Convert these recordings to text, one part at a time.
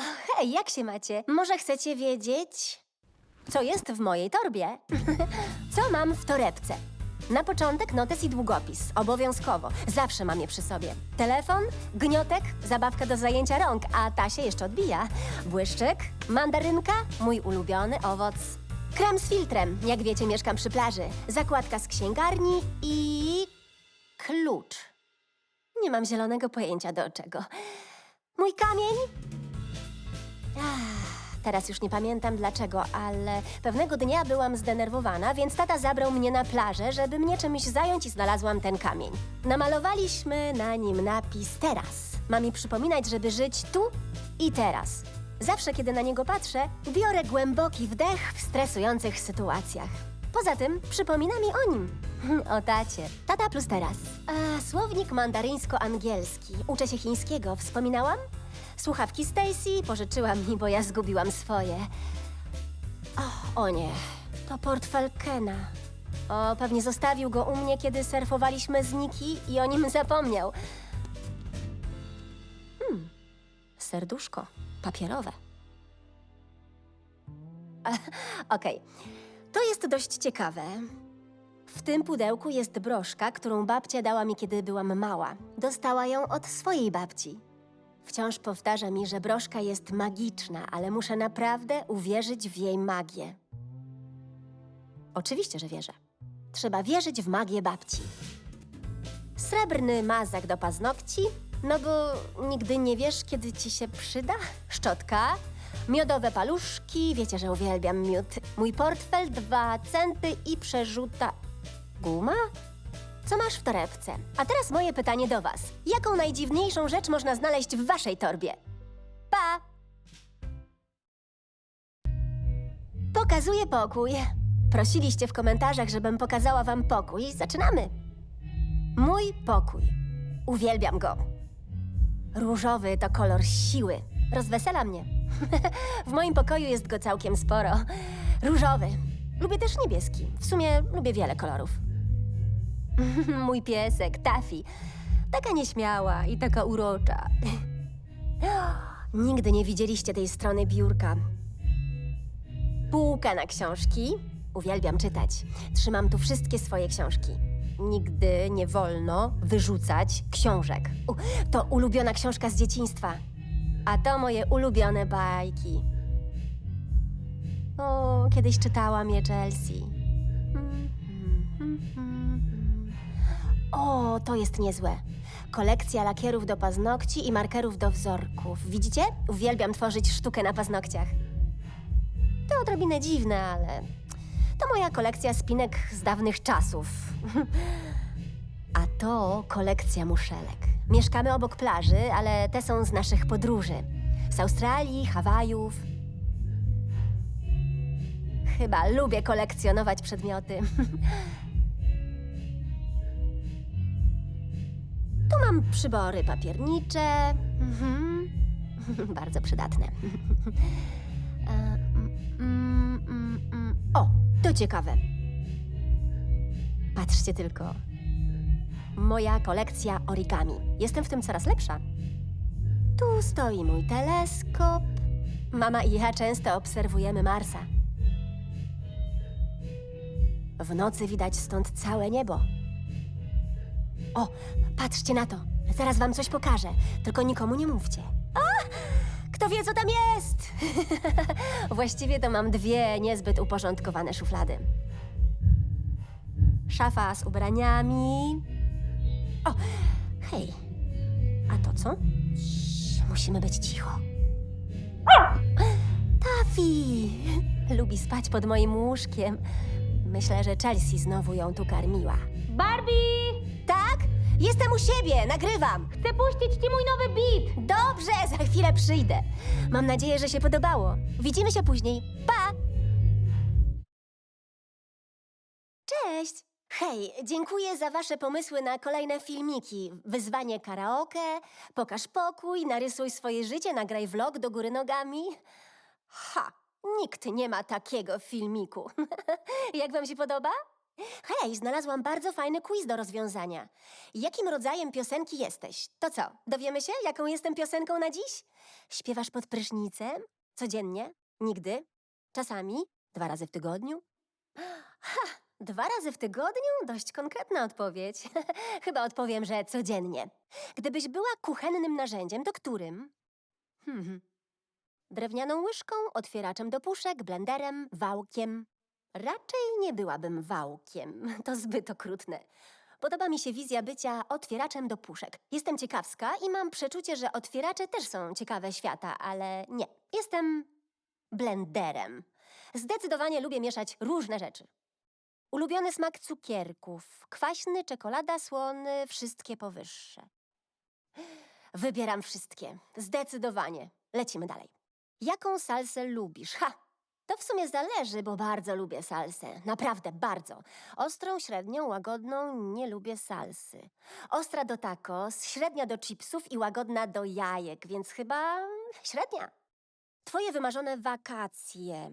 hej, jak się macie? Może chcecie wiedzieć, co jest w mojej torbie? co mam w torebce? Na początek notes i długopis, obowiązkowo. Zawsze mam je przy sobie. Telefon, gniotek, zabawka do zajęcia rąk, a ta się jeszcze odbija. Błyszczyk, mandarynka, mój ulubiony owoc. Krem z filtrem, jak wiecie, mieszkam przy plaży. Zakładka z księgarni i... klucz. Nie mam zielonego pojęcia do czego. Mój kamień? Teraz już nie pamiętam dlaczego, ale pewnego dnia byłam zdenerwowana, więc tata zabrał mnie na plażę, żeby mnie czymś zająć i znalazłam ten kamień. Namalowaliśmy na nim napis teraz. Ma mi przypominać, żeby żyć tu i teraz. Zawsze, kiedy na niego patrzę, biorę głęboki wdech w stresujących sytuacjach. Poza tym przypomina mi o nim. O tacie. Tata plus teraz. A, słownik mandaryńsko-angielski. Uczę się chińskiego. Wspominałam? Słuchawki Stacy pożyczyłam mi, bo ja zgubiłam swoje. O, o nie, to portfel Kena. O, pewnie zostawił go u mnie, kiedy surfowaliśmy z Niki i o nim zapomniał. Hmm, serduszko papierowe. Okej, to jest dość ciekawe. W tym pudełku jest broszka, którą babcia dała mi, kiedy byłam mała. Dostała ją od swojej babci. Wciąż powtarza mi, że broszka jest magiczna, ale muszę naprawdę uwierzyć w jej magię. Oczywiście, że wierzę. Trzeba wierzyć w magię babci. Srebrny mazak do paznokci, no bo nigdy nie wiesz, kiedy ci się przyda. Szczotka, miodowe paluszki, wiecie, że uwielbiam miód. Mój portfel, dwa centy i przerzuta... Guma? Co masz w torebce? A teraz moje pytanie do was. Jaką najdziwniejszą rzecz można znaleźć w waszej torbie? Pa! Pokazuję pokój. Prosiliście w komentarzach, żebym pokazała wam pokój. Zaczynamy. Mój pokój. Uwielbiam go. Różowy to kolor siły. Rozwesela mnie. w moim pokoju jest go całkiem sporo. Różowy. Lubię też niebieski. W sumie lubię wiele kolorów. Mój piesek, Taffy. Taka nieśmiała i taka urocza. Nigdy nie widzieliście tej strony biurka. Półka na książki. Uwielbiam czytać. Trzymam tu wszystkie swoje książki. Nigdy nie wolno wyrzucać książek. U, to ulubiona książka z dzieciństwa. A to moje ulubione bajki. O, kiedyś czytałam je Chelsea. O, to jest niezłe. Kolekcja lakierów do paznokci i markerów do wzorków. Widzicie? Uwielbiam tworzyć sztukę na paznokciach. To odrobinę dziwne, ale to moja kolekcja spinek z dawnych czasów. A to kolekcja muszelek. Mieszkamy obok plaży, ale te są z naszych podróży. Z Australii, Hawajów. Chyba lubię kolekcjonować przedmioty. mam przybory papiernicze. Mhm. Bardzo przydatne. E, mm, mm, mm. O, to ciekawe. Patrzcie tylko. Moja kolekcja origami. Jestem w tym coraz lepsza. Tu stoi mój teleskop. Mama i ja często obserwujemy Marsa. W nocy widać stąd całe niebo. O, patrzcie na to. Zaraz wam coś pokażę. Tylko nikomu nie mówcie. A! Kto wie, co tam jest? Właściwie to mam dwie niezbyt uporządkowane szuflady. Szafa z ubraniami. O, hej. A to co? Musimy być cicho. Taffy! Lubi spać pod moim łóżkiem. Myślę, że Chelsea znowu ją tu karmiła. Barbie! Jestem u siebie, nagrywam. Chcę puścić ci mój nowy beat! Dobrze, za chwilę przyjdę. Mam nadzieję, że się podobało. Widzimy się później. Pa! Cześć! Hej, dziękuję za Wasze pomysły na kolejne filmiki. Wyzwanie karaoke, pokaż pokój, narysuj swoje życie, nagraj vlog do góry nogami. Ha! Nikt nie ma takiego filmiku. Jak Wam się podoba? Hej, znalazłam bardzo fajny quiz do rozwiązania. Jakim rodzajem piosenki jesteś? To co, dowiemy się, jaką jestem piosenką na dziś? Śpiewasz pod prysznicem? Codziennie? Nigdy? Czasami? Dwa razy w tygodniu? Ha! Dwa razy w tygodniu? Dość konkretna odpowiedź. Chyba odpowiem, że codziennie. Gdybyś była kuchennym narzędziem, to którym? Hmm. Drewnianą łyżką, otwieraczem do puszek, blenderem, wałkiem. Raczej nie byłabym wałkiem. To zbyt okrutne. Podoba mi się wizja bycia otwieraczem do puszek. Jestem ciekawska i mam przeczucie, że otwieracze też są ciekawe świata, ale nie. Jestem blenderem. Zdecydowanie lubię mieszać różne rzeczy. Ulubiony smak cukierków. Kwaśny, czekolada, słony, wszystkie powyższe. Wybieram wszystkie. Zdecydowanie. Lecimy dalej. Jaką salsę lubisz? Ha! To w sumie zależy, bo bardzo lubię salsę. Naprawdę bardzo. Ostrą, średnią, łagodną nie lubię salsy. Ostra do tacos, średnia do chipsów i łagodna do jajek, więc chyba średnia. Twoje wymarzone wakacje.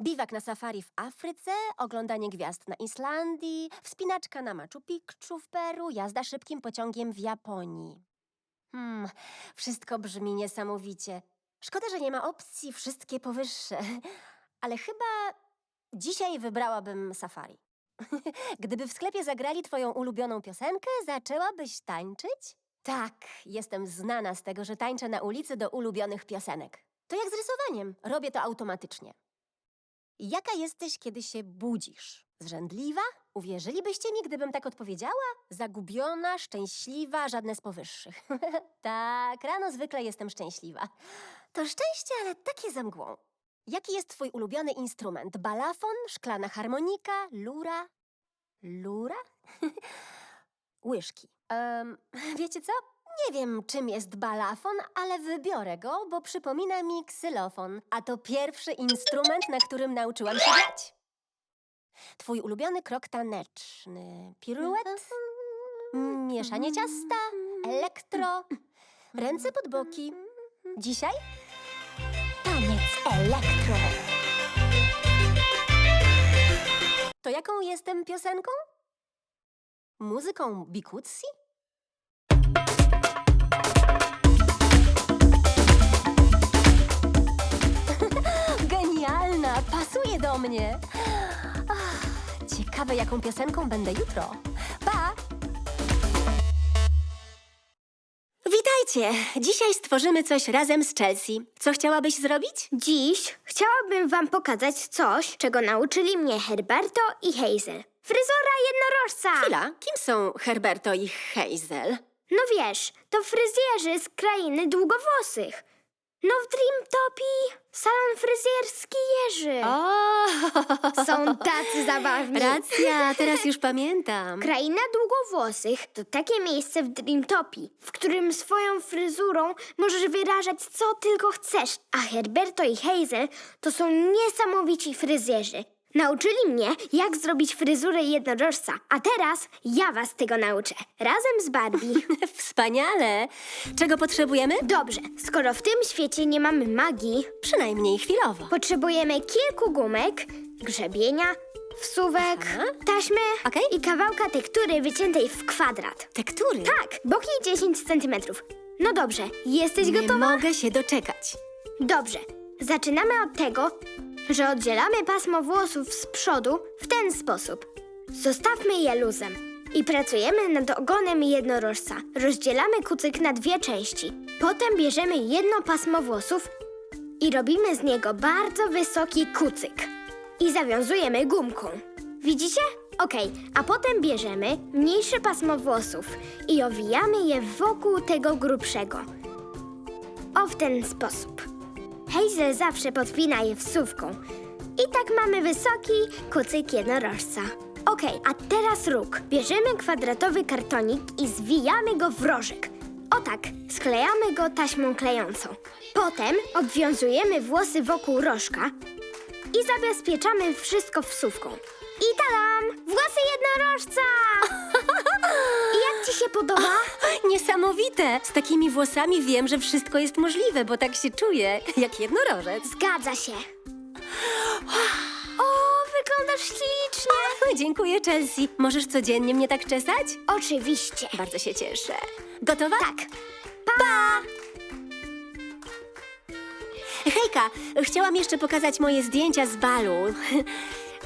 Biwak na safari w Afryce, oglądanie gwiazd na Islandii, wspinaczka na Machu Picchu w Peru, jazda szybkim pociągiem w Japonii. Hmm, wszystko brzmi niesamowicie. Szkoda, że nie ma opcji wszystkie powyższe, ale chyba dzisiaj wybrałabym safari. Gdyby w sklepie zagrali twoją ulubioną piosenkę, zaczęłabyś tańczyć? Tak, jestem znana z tego, że tańczę na ulicy do ulubionych piosenek. To jak z rysowaniem, robię to automatycznie. Jaka jesteś, kiedy się budzisz? Zrzędliwa? Uwierzylibyście mi, gdybym tak odpowiedziała? Zagubiona, szczęśliwa, żadne z powyższych. tak, rano zwykle jestem szczęśliwa. To szczęście, ale takie za mgłą. Jaki jest twój ulubiony instrument? Balafon, szklana harmonika, lura? Lura? Łyżki. Em, wiecie co? Nie wiem, czym jest balafon, ale wybiorę go, bo przypomina mi ksylofon, a to pierwszy instrument, na którym nauczyłam się grać. Twój ulubiony krok taneczny. Piruet, mieszanie ciasta, elektro, ręce pod boki. Dzisiaj? Elektro. To jaką jestem piosenką? Muzyką bikutsi? Genialna, pasuje do mnie. Ciekawe, jaką piosenką będę jutro. Witajcie! Dzisiaj stworzymy coś razem z Chelsea. Co chciałabyś zrobić? Dziś chciałabym wam pokazać coś, czego nauczyli mnie Herberto i Hazel. Fryzura jednorożca! Chwila, kim są Herberto i Hazel? No wiesz, to fryzjerzy z krainy długowłosych. No w Dreamtopii salon fryzjerski Jerzy. O! Są tacy zabawni. Racja, teraz już pamiętam. Kraina długowłosych to takie miejsce w Dreamtopii, w którym swoją fryzurą możesz wyrażać co tylko chcesz. A Herberto i Hazel to są niesamowici fryzjerzy. Nauczyli mnie, jak zrobić fryzurę jednorożca, a teraz ja was tego nauczę. Razem z Barbie. Wspaniale! Czego potrzebujemy? Dobrze, skoro w tym świecie nie mamy magii, Przynajmniej chwilowo. potrzebujemy kilku gumek, grzebienia, wsówek, Aha. taśmy Okej. i kawałka tektury wyciętej w kwadrat. Tektury. Tak, boki 10 centymetrów. No dobrze, jesteś Nie gotowa? mogę się doczekać. Dobrze. Zaczynamy od tego, że oddzielamy pasmo włosów z przodu w ten sposób. Zostawmy je luzem i pracujemy nad ogonem jednorożca. Rozdzielamy kucyk na dwie części. Potem bierzemy jedno pasmo włosów i robimy z niego bardzo wysoki kucyk. I zawiązujemy gumką. Widzicie? Okej, a potem bierzemy mniejsze pasmo włosów i owijamy je wokół tego grubszego. O w ten sposób. Hazel zawsze podpina je wsówką. I tak mamy wysoki kucyk jednorożca. Okej, a teraz róg. Bierzemy kwadratowy kartonik i zwijamy go w rożek. O tak, sklejamy go taśmą klejącą. Potem obwiązujemy włosy wokół rożka i zabezpieczamy wszystko wsówką. I tadam! Włosy jednorożca! Ci się podoba? Niesamowite! Z takimi włosami wiem, że wszystko jest możliwe, bo tak się czuję, jak jednorożec. Zgadza się. O, wyglądasz ślicznie. Dziękuję, Chelsea. Możesz codziennie mnie tak czesać? Oczywiście. Bardzo się cieszę. Gotowa? Tak. Hejka, chciałam jeszcze pokazać moje zdjęcia z balu.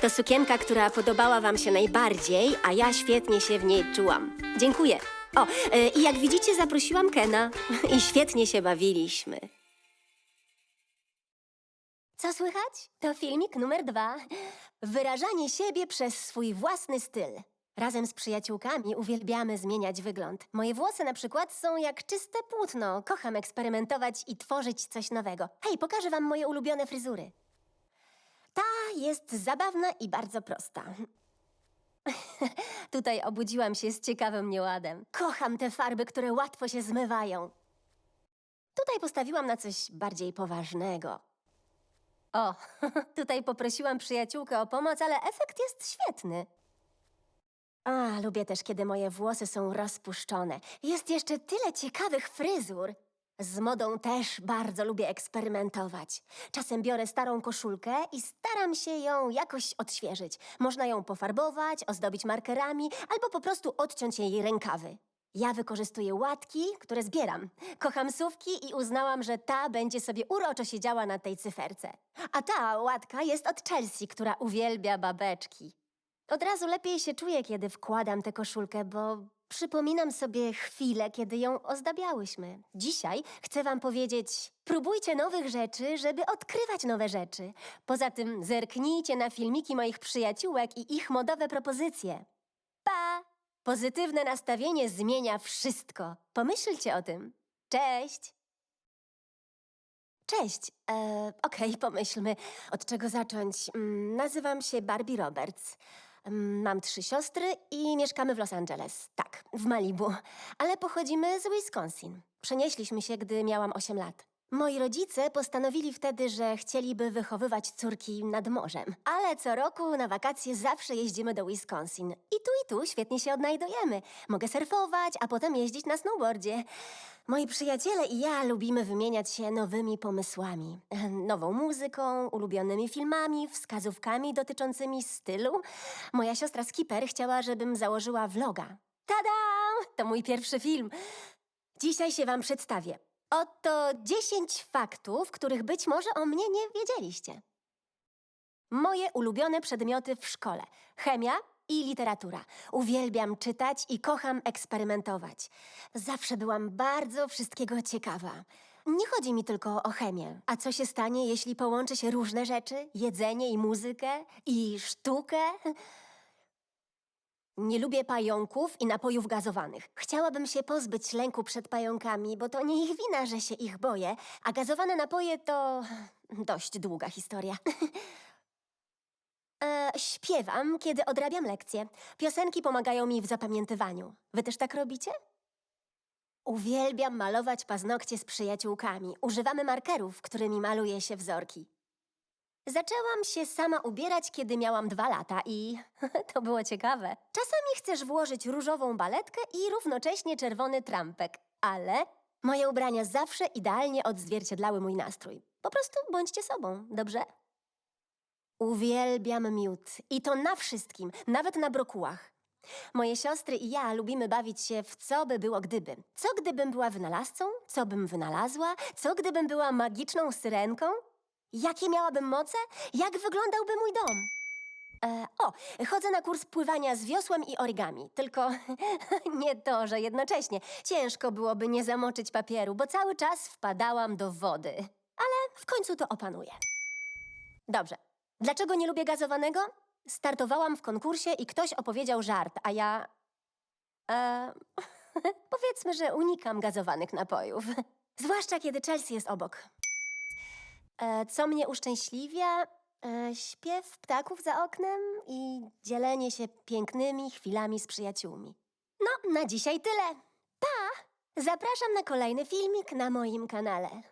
To sukienka, która podobała wam się najbardziej, a ja świetnie się w niej czułam. Dziękuję. O, e, i jak widzicie, zaprosiłam Kena i świetnie się bawiliśmy. Co słychać? To filmik numer dwa. Wyrażanie siebie przez swój własny styl. Razem z przyjaciółkami uwielbiamy zmieniać wygląd. Moje włosy na przykład są jak czyste płótno. Kocham eksperymentować i tworzyć coś nowego. Hej, pokażę wam moje ulubione fryzury. Ta jest zabawna i bardzo prosta. Tutaj obudziłam się z ciekawym nieładem. Kocham te farby, które łatwo się zmywają. Tutaj postawiłam na coś bardziej poważnego. O, tutaj poprosiłam przyjaciółkę o pomoc, ale efekt jest świetny. A, lubię też, kiedy moje włosy są rozpuszczone. Jest jeszcze tyle ciekawych fryzur. Z modą też bardzo lubię eksperymentować. Czasem biorę starą koszulkę i staram się ją jakoś odświeżyć. Można ją pofarbować, ozdobić markerami albo po prostu odciąć jej rękawy. Ja wykorzystuję łatki, które zbieram. Kocham sówki i uznałam, że ta będzie sobie uroczo siedziała na tej cyferce. A ta łatka jest od Chelsea, która uwielbia babeczki. Od razu lepiej się czuję, kiedy wkładam tę koszulkę, bo przypominam sobie chwilę, kiedy ją ozdabiałyśmy. Dzisiaj chcę wam powiedzieć, próbujcie nowych rzeczy, żeby odkrywać nowe rzeczy. Poza tym zerknijcie na filmiki moich przyjaciółek i ich modowe propozycje. Pa! Pozytywne nastawienie zmienia wszystko. Pomyślcie o tym. Cześć! Cześć. E, Okej, pomyślmy, od czego zacząć. Mm, nazywam się Barbie Roberts. Mam trzy siostry i mieszkamy w Los Angeles. Tak, w Malibu. Ale pochodzimy z Wisconsin. Przenieśliśmy się, gdy miałam 8 lat. Moi rodzice postanowili wtedy, że chcieliby wychowywać córki nad morzem. Ale co roku na wakacje zawsze jeździmy do Wisconsin. I tu, i tu świetnie się odnajdujemy. Mogę surfować, a potem jeździć na snowboardzie. Moi przyjaciele i ja lubimy wymieniać się nowymi pomysłami. Nową muzyką, ulubionymi filmami, wskazówkami dotyczącymi stylu. Moja siostra Skipper chciała, żebym założyła vloga. Tada! To mój pierwszy film. Dzisiaj się wam przedstawię. Oto 10 faktów, których być może o mnie nie wiedzieliście. Moje ulubione przedmioty w szkole: chemia i literatura. Uwielbiam czytać i kocham eksperymentować. Zawsze byłam bardzo wszystkiego ciekawa. Nie chodzi mi tylko o chemię. A co się stanie, jeśli połączy się różne rzeczy? Jedzenie i muzykę i sztukę? Nie lubię pająków i napojów gazowanych. Chciałabym się pozbyć lęku przed pająkami, bo to nie ich wina, że się ich boję, a gazowane napoje to dość długa historia. e, śpiewam, kiedy odrabiam lekcje. Piosenki pomagają mi w zapamiętywaniu. Wy też tak robicie? Uwielbiam malować paznokcie z przyjaciółkami. Używamy markerów, którymi maluje się wzorki. Zaczęłam się sama ubierać, kiedy miałam dwa lata i to było ciekawe. Czasami chcesz włożyć różową baletkę i równocześnie czerwony trampek, ale moje ubrania zawsze idealnie odzwierciedlały mój nastrój. Po prostu bądźcie sobą, dobrze? Uwielbiam miód i to na wszystkim, nawet na brokułach. Moje siostry i ja lubimy bawić się w co by było gdyby. Co gdybym była wynalazcą? Co bym wynalazła? Co gdybym była magiczną syrenką? Jakie miałabym moce? Jak wyglądałby mój dom? E, o, chodzę na kurs pływania z wiosłem i origami. Tylko nie to, że jednocześnie ciężko byłoby nie zamoczyć papieru, bo cały czas wpadałam do wody. Ale w końcu to opanuję. Dobrze. Dlaczego nie lubię gazowanego? Startowałam w konkursie i ktoś opowiedział żart, a ja. E, powiedzmy, że unikam gazowanych napojów. Zwłaszcza kiedy Chelsea jest obok. E, co mnie uszczęśliwia? E, śpiew ptaków za oknem i dzielenie się pięknymi chwilami z przyjaciółmi. No, na dzisiaj tyle. Pa! Zapraszam na kolejny filmik na moim kanale.